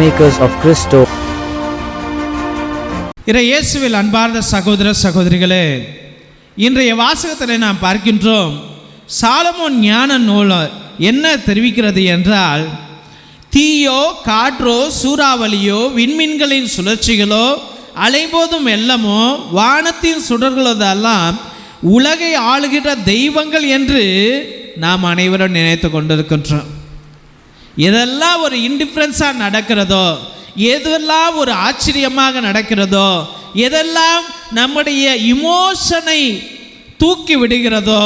peacemakers of Christo. இறை இயேசுவில் அன்பார்ந்த சகோதர சகோதரிகளே இன்றைய வாசகத்தில் நாம் பார்க்கின்றோம் சாலமோன் ஞான நூல் என்ன தெரிவிக்கிறது என்றால் தீயோ காற்றோ சூறாவளியோ விண்மீன்களின் சுழற்சிகளோ அலைபோதும் வெள்ளமோ வானத்தின் சுடர்களதெல்லாம் உலகை ஆளுகின்ற தெய்வங்கள் என்று நாம் அனைவரும் நினைத்து கொண்டிருக்கின்றோம் எதெல்லாம் ஒரு இன்டிஃப்ரென்ஸாக நடக்கிறதோ எதெல்லாம் ஒரு ஆச்சரியமாக நடக்கிறதோ எதெல்லாம் நம்முடைய இமோஷனை தூக்கி விடுகிறதோ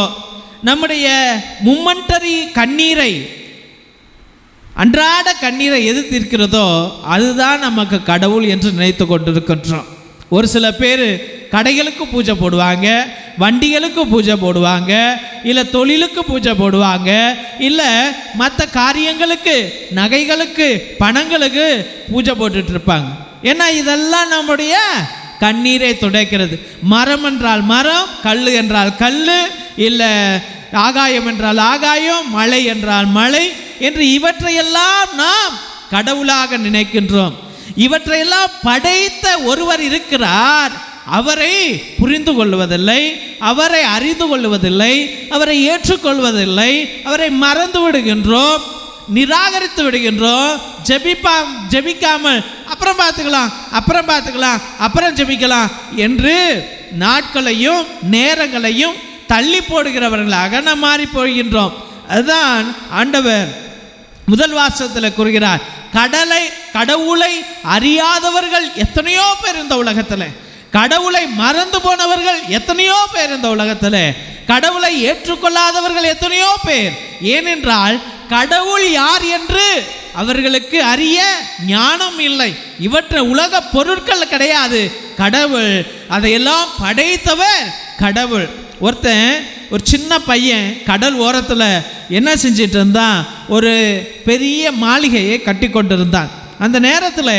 நம்முடைய மும்மண்டரி கண்ணீரை அன்றாட கண்ணீரை எது தீர்க்கிறதோ அதுதான் நமக்கு கடவுள் என்று நினைத்து கொண்டிருக்கின்றோம். ஒரு சில பேர் கடைகளுக்கு பூஜை போடுவாங்க வண்டிகளுக்கு பூஜை போடுவாங்க இல்லை தொழிலுக்கு பூஜை போடுவாங்க இல்லை மற்ற காரியங்களுக்கு நகைகளுக்கு பணங்களுக்கு பூஜை போட்டுட்டு இருப்பாங்க. ஏன்னா இதெல்லாம் நம்முடைய கண்ணீரை துடைக்கிறது. மரம் என்றால் மரம் கல் என்றால் கல் இல்லை ஆகாயம் என்றால் ஆகாயம் மழை என்றால் மழை என்று இவற்றையெல்லாம் நாம் கடவுளாக நினைக்கின்றோம். இவற்றையெல்லாம் படைத்த ஒருவர் இருக்கிறார். அவரை புரிந்து கொள்வதில்லை அவரை அறிந்து கொள்வதில்லை அவரை ஏற்றுக்கொள்வதில்லை அவரை மறந்து விடுகின்றோம் நிராகரித்து விடுகின்றோம். ஜெபிப்பா ஜெபிக்காமல் அப்புறம் பார்த்துக்கலாம் அப்புறம் பார்த்துக்கலாம் அப்புறம் ஜெபிக்கலாம் என்று நாட்களையும் நேரங்களையும் தள்ளி போடுகிறவர்களாக நாம் மாறி போகின்றோம். அதுதான் ஆண்டவர் முதல் வாசத்தில் கூறுகிறார் கடலை கடவுளை அறியாதவர்கள் எத்தனையோ பேர் இந்த உலகத்தில். கடவுளை மறந்து போனவர்கள் எத்தனையோ பேர் இந்த உலகத்தில். கடவுளை ஏற்றுக்கொள்ளாதவர்கள் எத்தனையோ பேர். ஏனென்றால் கடவுள் யார் என்று அவர்களுக்கு அறிய ஞானம் இல்லை. இவற்றை உலக பொருட்கள் கிடையாது. கடவுள் அதையெல்லாம் படைத்தவர் கடவுள். ஒருத்தன் ஒரு சின்ன பையன் கடல் ஓரத்தில் என்ன செஞ்சிட்டு இருந்தான்? ஒரு பெரிய மாளிகையை கட்டி கொண்டிருந்தான் அந்த நேரத்தில்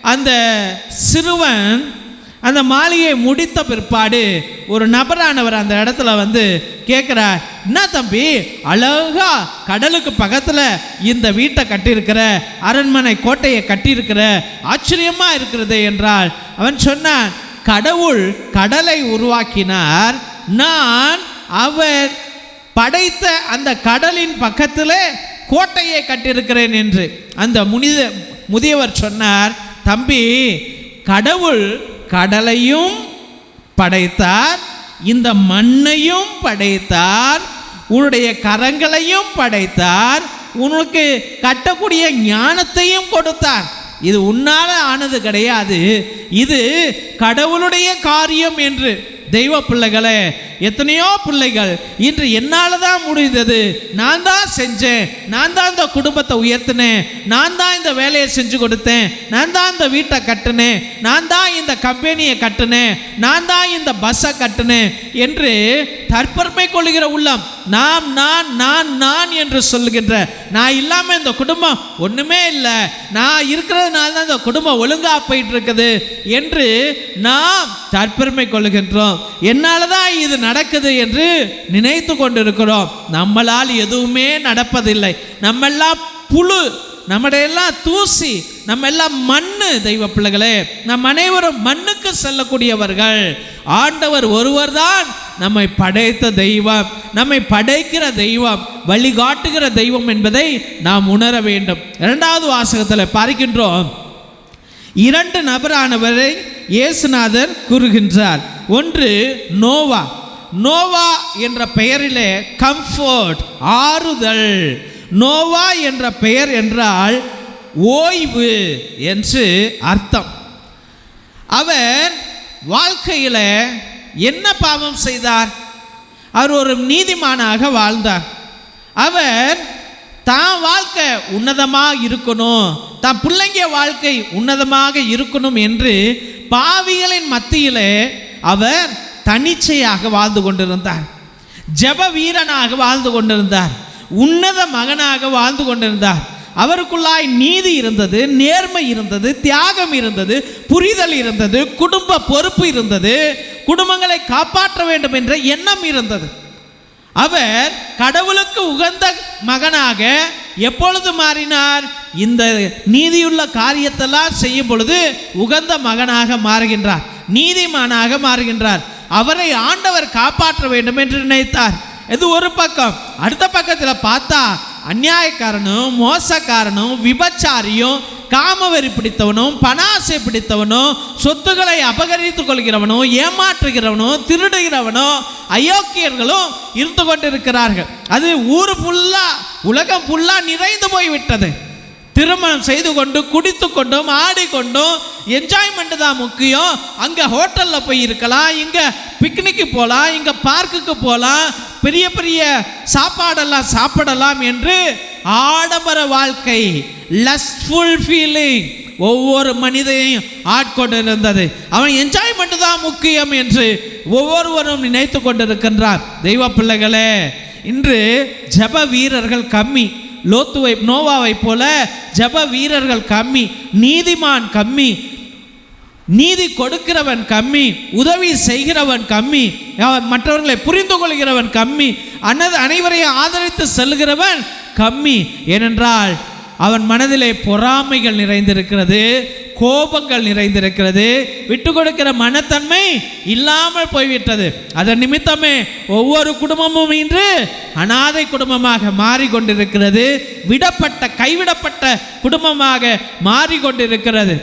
அந்த சிறுவன் அந்த மாளிகையை முடித்த பிற்பாடு ஒரு நபரானவர் அந்த இடத்துல வந்து கேட்குறார் என்ன தம்பி அழகா கடலுக்கு பக்கத்தில் இந்த வீட்டை கட்டியிருக்கிற அரண்மனை கோட்டையை கட்டியிருக்கிற ஆச்சரியமாக இருக்கிறது என்றால் அவன் சொன்னான் கடவுள் கடலை உருவாக்கினார் நான் அவர் படைத்த அந்த கடலின் பக்கத்தில் கோட்டையை கட்டியிருக்கிறேன் என்று. அந்த முனித முதியவர் சொன்னார் தம்பி கடவுள் கடலையும் படைத்தார் இந்த மண்ணையும் படைத்தார் உன்னுடைய கரங்களையும் படைத்தார் உனக்கு கட்டக்கூடிய ஞானத்தையும் கொடுத்தார். இது உன்னால ஆனது கிடையாது. இது கடவுளுடைய காரியம் என்று. தெய்வ பிள்ளைகளே எத்தனையோ பிள்ளைகள் இன்று என்னால் தான் முடிந்தது? நான் தான் செஞ்சேன். நான் தான் இந்த குடும்பத்தை உயர்த்தினேன். நான் தான் இந்த வேலையை செஞ்சு கொடுத்தேன். நான் தான் இந்த வீட்டை கட்டினேன். நான் தான் இந்த கம்பெனியை கட்டினேன். நான் தான் இந்த பஸ்ஸை கட்டினேன் என்று தற்பெருமை கொள்கிற உள்ளம் நாம் நான் நான் நான் என்று சொல்லுகின்ற நான் இல்லாமல் இந்த குடும்பம் ஒன்றுமே இல்லை. நான் இருக்கிறதுனால தான் இந்த குடும்பம் ஒழுங்கா போயிட்டு இருக்குது என்று நாம் தற்பெருமை கொள்ளுகின்றோம் என்னால் தான் இது நடக்குது என்று நினைத்து கொண்டிருக்கிறோம். நம்மளால் எதுவுமே நடப்பதில்லை. நம்மெல்லாம் புழு நம்மடையெல்லாம் தூசி நம்ம எல்லாம் மண்ணு தெய்வ பிள்ளைகளே. நம் அனைவரும் மண்ணுக்கு செல்லக்கூடியவர்கள். ஆண்டவர் ஒருவர் தான் நம்மை படைத்த தெய்வம் நம்மை படைக்கிற தெய்வம் வழிகாட்டுகிற தெய்வம் என்பதை நாம் உணர வேண்டும். இரண்டாவது வாசகத்தில் பார்க்கின்றோம். இரண்டு நபரானவரை இயேசுநாதர் கூறுகின்றார். ஒன்று நோவா. நோவா என்ற பெயரிலே கம்ஃபர்ட் ஆறுதல். நோவா என்ற பெயர் என்றால் ஓய்வு என்று அர்த்தம். அவர் வாழ்க்கையில் என்ன பாவம் செய்தார்? அவர் ஒரு நீதிமானாக வாழ்ந்தார். அவர் தான் வாழ்க்கை உன்னதமாக இருக்கணும். தான் பிள்ளைங்க வாழ்க்கை உன்னதமாக இருக்கணும் என்று பாவிகளின் மத்தியிலே அவர் தனிச்சையாக வாழ்ந்து கொண்டிருந்தார். ஜெப வீரனாக வாழ்ந்து கொண்டிருந்தார். உன்னத மகனாக வாழ்ந்து கொண்டிருந்தார். அவருக்குள்ளாய் நீதி இருந்தது நேர்மை இருந்தது தியாகம் இருந்தது புரிதல் இருந்தது குடும்ப பொறுப்பு இருந்தது குடும்பங்களை காப்பாற்ற வேண்டும் என்ற எண்ணம் இருந்தது. அவர் கடவுளுக்கு உகந்த மகனாக எப்பொழுது மாறினார்? இந்த நீதியுள்ள காரியத்தெல்லாம் செய்யும் பொழுது உகந்த மகனாக மாறுகின்றார் நீதிமானாக மாறுகின்றார். அவரை ஆண்டவர் காப்பாற்ற வேண்டும் என்று நினைத்தார். இது ஒரு பக்கம். அடுத்த பக்கத்தில் பார்த்தா அந்நியாயக்காரனும் மோசக்காரனும் விபச்சாரியும் காமவெறி பிடித்தவனும் பணாசை பிடித்தவனும் சொத்துக்களை அபகரித்துக் கொள்கிறவனும் ஏமாற்றுகிறவனும் திருடுகிறவனும் அயோக்கியர்களும் இருந்து கொண்டிருக்கிறார்கள். அது ஊர் ஃபுல்லா உலகம் ஃபுல்லா நிறைந்து போய்விட்டது. திருமணம் செய்து கொண்டு குடித்து கொண்டும் ஆடிக்கொண்டும் என்ஜாய்மெண்ட் தான் முக்கியம். அங்கே ஹோட்டலில் போய் இருக்கலாம் இங்கே பிக்னிக்கு போகலாம் இங்கே பார்க்குக்கு போகலாம் பெரிய பெரிய சாப்பாடெல்லாம் சாப்பிடலாம் என்று ஆடம்பர வாழ்க்கை லஸ்ட்ஃபுல் ஃபீலிங் ஒவ்வொரு மனிதனையும் ஆட்கொண்டு இருந்தது அவன் என்ஜாய்மெண்ட் தான் முக்கியம் என்று ஒவ்வொருவரும் நினைத்து கொண்டிருக்கின்றார். தெய்வ பிள்ளைகளே இன்று ஜெப வீரர்கள் கம்மி. லோத்துவை நோவாவை போல ஜெப வீரர்கள் கம்மி. நீதிமான் கம்மி. நீதி கொடுக்கிறவன் கம்மி உதவி செய்கிறவன் கம்மி மற்றவர்களை புரிந்து கொள்கிறவன் கம்மி அனது அனைவரையும் ஆதரித்து செல்கிறவன் கம்மி. ஏனென்றால் அவன் மனதிலே பொறாமைகள் நிறைந்திருக்கிறது கோபங்கள் நிறைந்திருக்கிறது விட்டு கொடுக்கிற மனத்தன்மை இல்லாமல் போய்விட்டது. அதன் நிமித்தமே ஒவ்வொரு குடும்பமும் இன்று அனாதை குடும்பமாக மாறிக்கொண்டிருக்கிறது விடப்பட்ட கைவிடப்பட்ட குடும்பமாக மாறிக்கொண்டிருக்கிறது.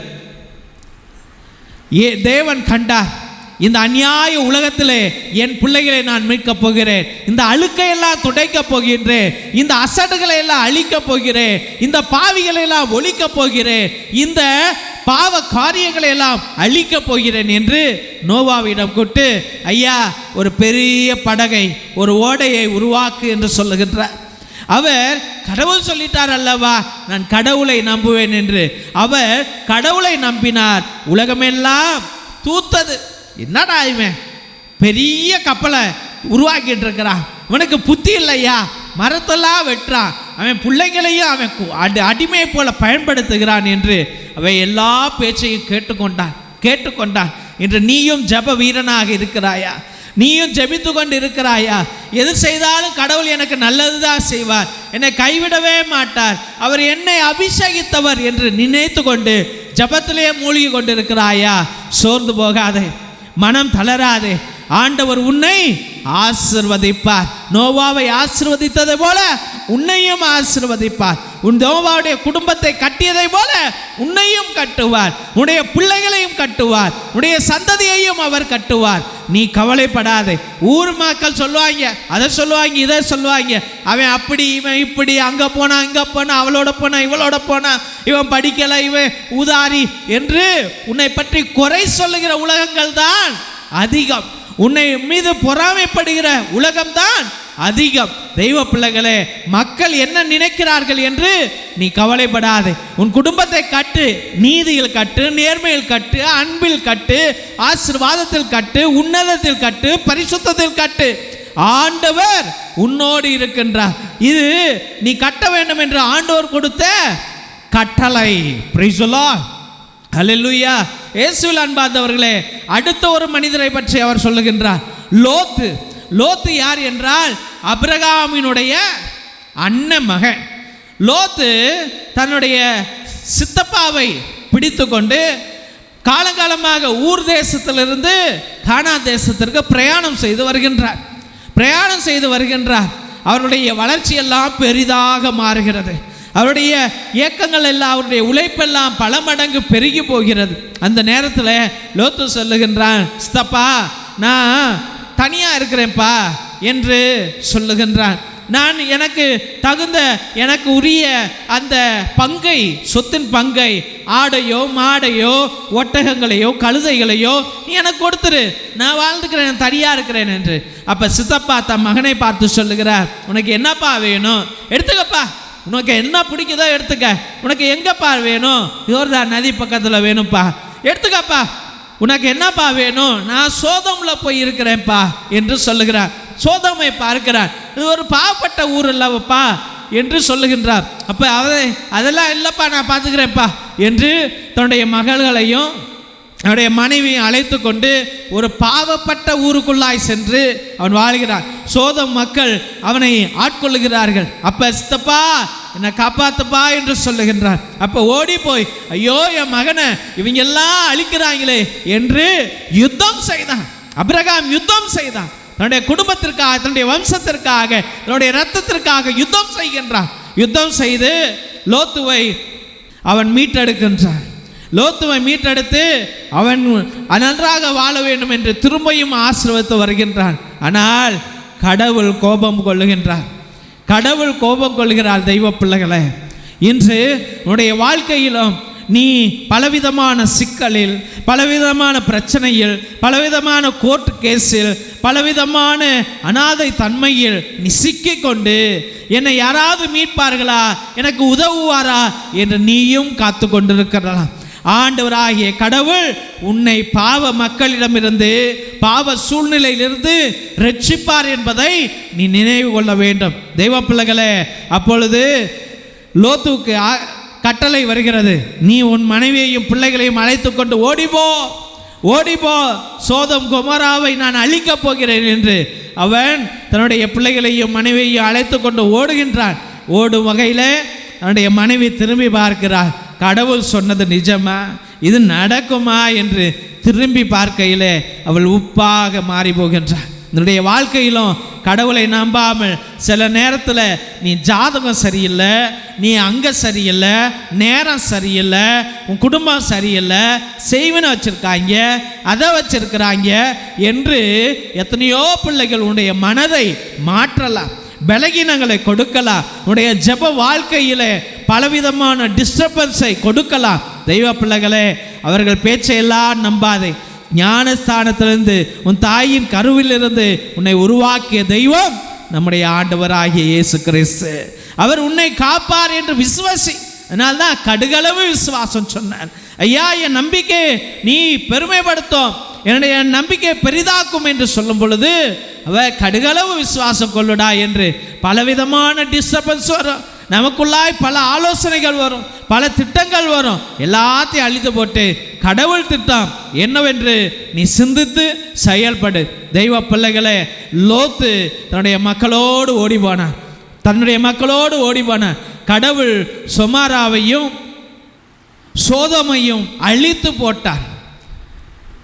ஏ தேவன் கண்டார். இந்த அநியாய உலகத்திலே என் பிள்ளைகளை நான் மீட்கப் போகிறேன். இந்த அழுக்கையெல்லாம் துடைக்கப் போகின்றேன். இந்த அசடுகளை எல்லாம் அழிக்கப் போகிறேன். இந்த பாவிகளை எல்லாம் ஒழிக்கப் போகிறேன். இந்த பாவ காரியங்களை எல்லாம் அழிக்கப் போகிறேன் என்று நோவாவிடம் கூட்டு ஐயா ஒரு பெரிய படகை ஒரு ஓடையை உருவாக்கு என்று சொல்லுகின்றார். அவர் கடவுள் சொல்லிட்டார் அல்லவா நான் கடவுளை நம்புவேன் என்று. அவர் கடவுளை நம்பினார். உலகமெல்லாம் தூத்தது. என்னடா இவன்? பெரிய கப்பலை உருவாக்கிட்டு இருக்கிறான். இவனுக்கு புத்தி இல்லையா? மரத்தெல்லாம் வெட்டுறான். அவன் பிள்ளைங்களையும் அவன் அடி அடிமை போல பயன்படுத்துகிறான் என்று அவன் எல்லா பேச்சையும் கேட்டுக்கொண்டான். கேட்டுக்கொண்டான். இன்று நீயும் ஜெப வீரனாக இருக்கிறாயா? நீயும் ஜெபித்து கொண்டு இருக்கிறாயா எது செய்தாலும் கடவுள் எனக்கு நல்லதுதான் செய்வார். என்னை கைவிடவே மாட்டார். அவர் என்னை அபிஷேகித்தவர் என்று நினைத்து கொண்டு ஜபத்திலேயே மூழ்கி கொண்டிருக்கிறாயா? சோர்ந்து போகாதே. மனம் தளராதே. ஆண்டவர் உன்னை ஆசிர்வதிப்பார். நோவாவை ஆசிர்வதித்ததை போல உன்னையும் ஆசிர்வதிப்பார். உன் நோவாவுடைய குடும்பத்தை கட்டியதை போல உன்னையும் கட்டுவார். உன்னுடைய பிள்ளைகளையும் கட்டுவார். உன்னுடைய சந்ததியையும் அவர் கட்டுவார். நீ கவலைப்படாதே. ஊர் மக்கள் சொல்லுவாங்க அதை சொல்லுவாங்க இதை சொல்லுவாங்க. அவன் அப்படி இவன் இப்படி அங்கே போனா இங்கே போனா அவளோட போனா இவளோட போனா இவன் படிக்கலை இவன் ஊதாரி என்று உன்னை பற்றி குறை சொல்லுகிற உலகங்கள் தான் அதிகம். உன்னை மீது பொறாமைப்படுகிற உலகம்தான் அதிகம். தெய்வ பிள்ளைகளே மக்கள் என்ன நினைக்கிறார்கள் என்று நீ கவலைப்படாதே. உன் குடும்பத்தை கட்டு நீதியில் கட்டு நேர்மையில் கட்டு அன்பில் கட்டு ஆசீர்வாதத்தில் கட்டு உன்னதத்தில் கட்டு பரிசுத்தத்தில் கட்டு. ஆண்டவர் உன்னோடு இருக்கின்றார். இது நீ கட்ட வேண்டும் என்று ஆண்டவர் கொடுத்த கட்டளை. Praise hallelujah. இயேசுவில் அன்பார்ந்தவர்களே அடுத்த ஒரு மனிதரை பற்றி அவர் சொல்லுகின்றார். லோத்து. லோத்து யார் என்றால் அப்ரகாமினுடைய அண்ணன் மகன். லோத்து தன்னுடைய சித்தப்பாவை பிடித்து கொண்டு காலங்காலமாக ஊர் தேசத்திலிருந்து கானா தேசத்திற்கு பிரயாணம் செய்து வருகின்றார். பிரயாணம் செய்து வருகின்றார். அவருடைய வளர்ச்சியெல்லாம் பெரிதாக மாறுகிறது. அவருடைய இயக்கங்கள் எல்லாம் அவருடைய உழைப்பெல்லாம் பல மடங்கு பெருகி போகிறது. அந்த நேரத்தில் லோத்து சொல்லுகின்றான் சித்தப்பா நான் தனியாக இருக்கிறேன்ப்பா என்று சொல்லுகின்றான். நான் எனக்கு தகுந்த எனக்கு உரிய அந்த பங்கை சொத்தின் பங்கை ஆடையோ மாடையோ ஒட்டகங்களையோ கழுதைகளையோ நீ எனக்கு கொடுத்துரு. நான் வாழ்ந்துக்கிறேன் தனியாக இருக்கிறேன் என்று. அப்போ சித்தப்பா தன் மகனை பார்த்து சொல்லுகிறார் உனக்கு என்னப்பா வேணும்? எடுத்துக்கப்பா. உனக்கு என்ன பிடிக்குதோ எடுத்துக்க. உனக்கு எங்கப்பா வேணும்? யோர்தான் நதி பக்கத்தில் வேணும்ப்பா. எடுத்துக்கப்பா. உனக்கு என்னப்பா வேணும்? நான் சோதம்ல போய் இருக்கிறேன்ப்பா என்று சொல்லுகிறார். சோதமை பார்க்கிறார். இது ஒரு பாவப்பட்ட ஊர் இல்லவப்பா என்று சொல்லுகின்றார். அப்போ அதை அதெல்லாம் இல்லைப்பா நான் பார்த்துக்கிறேன்ப்பா என்று தன்னுடைய மகள்களையும் அவனுடைய மனைவியை அழைத்து கொண்டு ஒரு பாவப்பட்ட ஊருக்குள்ளாய் சென்று அவன் வாழ்கிறான். சோதம் மக்கள் அவனை ஆட்கொள்ளுகிறார்கள். அப்ப சித்தப்பா என்னை காப்பாத்துப்பா என்று சொல்லுகின்றார். அப்ப ஓடி போய் ஐயோ என் மகனை இவங்க எல்லாம் அழிக்கிறாங்களே என்று யுத்தம் செய்தான். அபிரகாம் யுத்தம் செய்தான். தன்னுடைய குடும்பத்திற்காக தன்னுடைய வம்சத்திற்காக தன்னுடைய ரத்தத்திற்காக யுத்தம் செய்கின்றான். யுத்தம் செய்து லோத்துவை அவன் மீட்டெடுக்கின்றான். லோத்துவை மீட்டெடுத்து அவன் நன்றாக வாழ வேண்டும் என்று திரும்பியும் ஆசீர்வதித்து வருகின்றான். ஆனால் கடவுள் கோபம் கொள்ளுகின்றார். கடவுள் கோபம் கொள்கிறார் தெய்வ பிள்ளைகளை. இன்று உன்னுடைய வாழ்க்கையிலும் நீ பலவிதமான சிக்கலில் பலவிதமான பிரச்சனையில் பலவிதமான கோர்ட் கேஸில் பலவிதமான அனாதை தன்மையில் நீ சிக்கிக்கொண்டு என்னை யாராவது மீட்பார்களா? எனக்கு உதவுவாரா? என்று நீயும் காத்து கொண்டிருக்கலாம் ஆண்டவராகிய கடவுள் உன்னை பாவ மக்களிடமிருந்து பாவ சூழ்நிலையிலிருந்து ரட்சிப்பார் என்பதை நீ நினைவு கொள்ள வேண்டும். தெய்வ பிள்ளைகளே அப்பொழுது லோத்துவுக்கு கட்டளை வருகிறது. நீ உன் மனைவியையும் பிள்ளைகளையும் அழைத்து கொண்டு ஓடிப்போ ஓடிப்போ சோதம் குமராவை நான் அழிக்கப் போகிறேன் என்று அவன் தன்னுடைய பிள்ளைகளையும் மனைவியையும் அழைத்து கொண்டு ஓடுகின்றான். ஓடும் வகையில் தன்னுடைய மனைவி திரும்பி பார்க்கிறாள். கடவுள் சொன்னது நிஜமா? இது நடக்குமா என்று திரும்பி பார்க்கையிலே அவள் உப்பாக மாறி போகின்றாள். என்னுடைய வாழ்க்கையிலும் கடவுளை நம்பாமல் சில நேரத்தில் நீ ஜாதகம் சரியில்லை நீ அங்கே சரியில்லை நேரம் சரியில்லை உன் குடும்பம் சரியில்லை செய்வனை வச்சுருக்காங்க அதை வச்சுருக்கிறாங்க என்று எத்தனையோ பிள்ளைகள் உன்னுடைய மனதை மாற்றலாம் பலகீனங்களை கொடுக்கலாம். உன்னுடைய ஜெப வாழ்க்கையிலே பலவிதமான டிஸ்டர்பன்ஸை கொடுக்கலாம். தெய்வ பிள்ளைகளே அவர்கள் பேச்சையெல்லாம் நம்பாதே. ஞானஸ்தானத்திலிருந்து உன் தாயின் கருவிலிருந்து உன்னை உருவாக்கிய தெய்வம் நம்முடைய ஆண்டவராகிய இயேசு கிறிஸ்து. அவர் உன்னை காப்பார் என்று விசுவாசி அதனால்தான் கடுகளவு விசுவாசம் சொன்னார். ஐயா என் நம்பிக்கை நீ பெருமைப்படுத்தும். என்னுடைய நம்பிக்கை பெரிதாக்கும் என்று சொல்லும் பொழுது அவ கடுகளவு விசுவாசம் கொள்ளுடா என்று பலவிதமான டிஸ்டர்பன்ஸ் வரும். நமக்குள்ளாய் பல ஆலோசனைகள் வரும் பல திட்டங்கள் வரும். எல்லாத்தையும் அழித்து போட்டு கடவுள் திட்டம் என்னவென்று நீ சிந்தித்து செயல்படு. தெய்வ பிள்ளைகளை லோத்து தன்னுடைய மக்களோடு ஓடி போனான் தன்னுடைய மக்களோடு ஓடி போனான் கடவுள் சொமாராவையும் சோதமையும் அழித்து போட்டார்.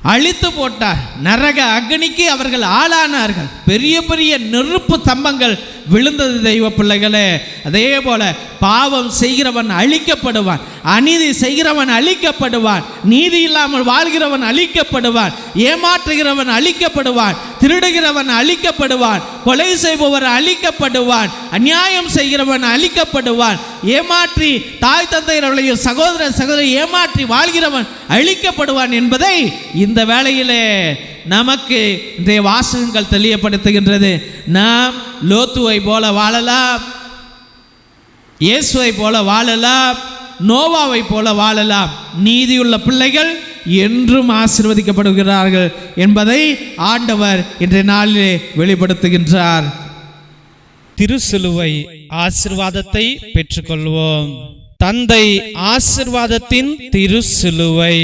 அழித்து போட்டார். நரக அக்னிக்கு அவர்கள் ஆளானார்கள். பெரிய பெரிய நெருப்பு தம்பங்கள் விழுந்தது தெய்வ பிள்ளைகளே. அதே போல பாவம் செய்கிறவன் அழிக்கப்படுவான். அநீதி செய்கிறவன் அழிக்கப்படுவான். நீதி இல்லாமல் வாழ்கிறவன் அழிக்கப்படுவான். ஏமாற்றுகிறவன் அழிக்கப்படுவான். திருடுகிறவன் அழிக்கப்படுவான். கொலை செய்பவர் அழிக்கப்படுவான். அநியாயம் செய்கிறவன் அழிக்கப்படுவான். ஏமாற்றி தாய் தந்தையர்களையும் சகோதர சகோதரி ஏமாற்றி வாழ்கிறவன் அழிக்கப்படுவான் என்பதை இந்த வேளையிலே நமக்கு இன்றைய வாசகங்கள் தெளியப்படுத்துகின்றது. நாம் லோத்துவை போல வாழலாம். இயேசுவை போல வாழலாம். நோவாவை போல வாழலாம். நீதியுள்ள பிள்ளைகள் என்றும் ஆசிர்வதிக்கப்படுகிறார்கள் என்பதை ஆண்டவர் இன்றைய நாளிலே வெளிப்படுத்துகின்றார். திருசிலுவை ஆசிர்வாதத்தை பெற்றுக்கொள்வோம். தந்தை ஆசிர்வாதத்தின் திருசிலுவை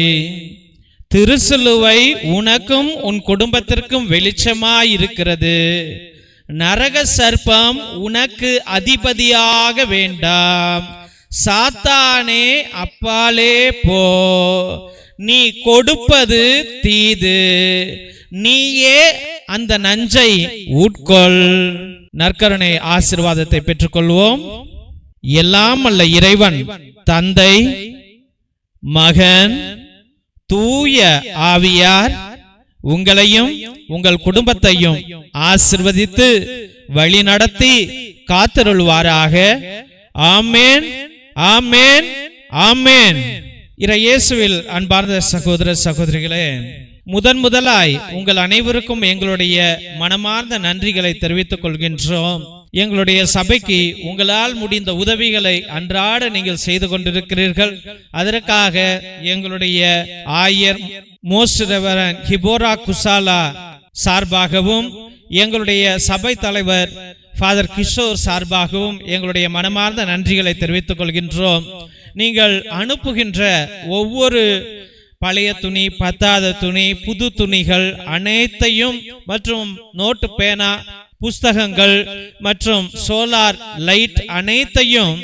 திருசிலுவை உனக்கும் உன் குடும்பத்திற்கும் வெளிச்சமாயிருக்கிறது. நரக சர்ப்பம் உனக்கு அதிபதியாக வேண்டாம். சாத்தானே அப்பாலே போ. நீ கொடுப்பது தீது. நீயே அந்த நஞ்சை உட்கொள். நற்கருணை ஆசிர்வாதத்தை பெற்றுக்கொள்வோம். எல்லாம் அல்ல இறைவன் தந்தை மகன் தூய ஆவியார் உங்களையும் உங்கள் குடும்பத்தையும் ஆசிர்வதித்து வழி நடத்தி காத்தருள்வாராக. ஆமேன். ஆமேன். ஆமேன். இற இயேசுவில் அன்பார்ந்த சகோதர சகோதரிகளே முதன் முதலாய் உங்கள் அனைவருக்கும் எங்களுடைய மனமார்ந்த நன்றிகளை தெரிவித்துக் கொள்கின்றோம். எங்களுடைய சபைக்கு உங்களால் முடிந்த உதவிகளை அன்றாட நீங்கள் செய்து கொண்டிருக்கிறீர்கள். அதற்காக எங்களுடைய ஆயர் மோஸ்ட் ஹிபோரா குசாலா சார்பாகவும் எங்களுடைய சபை தலைவர் ஃபாதர் கிஷோர் சார்பாகவும் எங்களுடைய மனமார்ந்த நன்றிகளை தெரிவித்துக் கொள்கின்றோம். நீங்கள் அனுப்புகின்ற ஒவ்வொரு பழைய துணி பத்தாத துணி புது துணிகள் அனைத்தையும் மற்றும் நோட்டு பேனா புஸ்தகங்கள் மற்றும் சோலார் லைட் அனைத்தையும்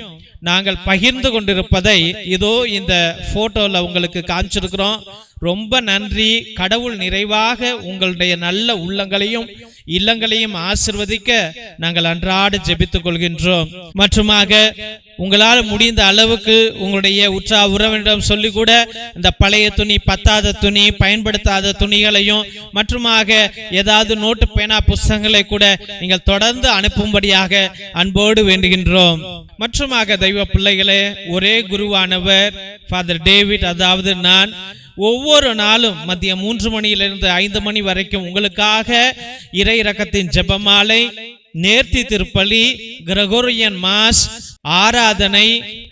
நாங்கள் பகிர்ந்து கொண்டிருப்பதை இதோ இந்த போட்டோல உங்களுக்கு காமிச்சிருக்கிறோம். ரொம்ப நன்றி. கடவுள் நிறைவாக உங்களுடைய நல்ல உள்ளங்களையும் இல்லங்களையும் ஆசிர்வதிக்க நாங்கள் அன்றாட ஜெபித்துக் கொள்கின்றோம். மற்றுமாக உங்களால் முடிந்த அளவுக்கு உங்களுடைய உற்றா உறவினரிடம் சொல்லி கூட இந்த பழைய துணி பத்தாத துணி பயன்படுத்தாத துணிகளையும் மற்றுமாக ஏதாவது நோட்டு பேனா புஸ்தகங்களை கூட நீங்கள் தொடர்ந்து அனுப்பும்படியாக அன்போடு வேண்டுகின்றோம். மற்றுமாக தெய்வ பிள்ளைகளே ஒரே குருவானவர் ஃபாதர் டேவிட் அதாவது நான் ஒவ்வொரு நாளும் மதியம் மூன்று மணியிலிருந்து ஐந்து மணி வரைக்கும் உங்களுக்காக இறை ரகத்தின் ஜெபமாலை நேர்த்தி திருப்பலி கிரகோரியன் மாஸ் ஆராதனை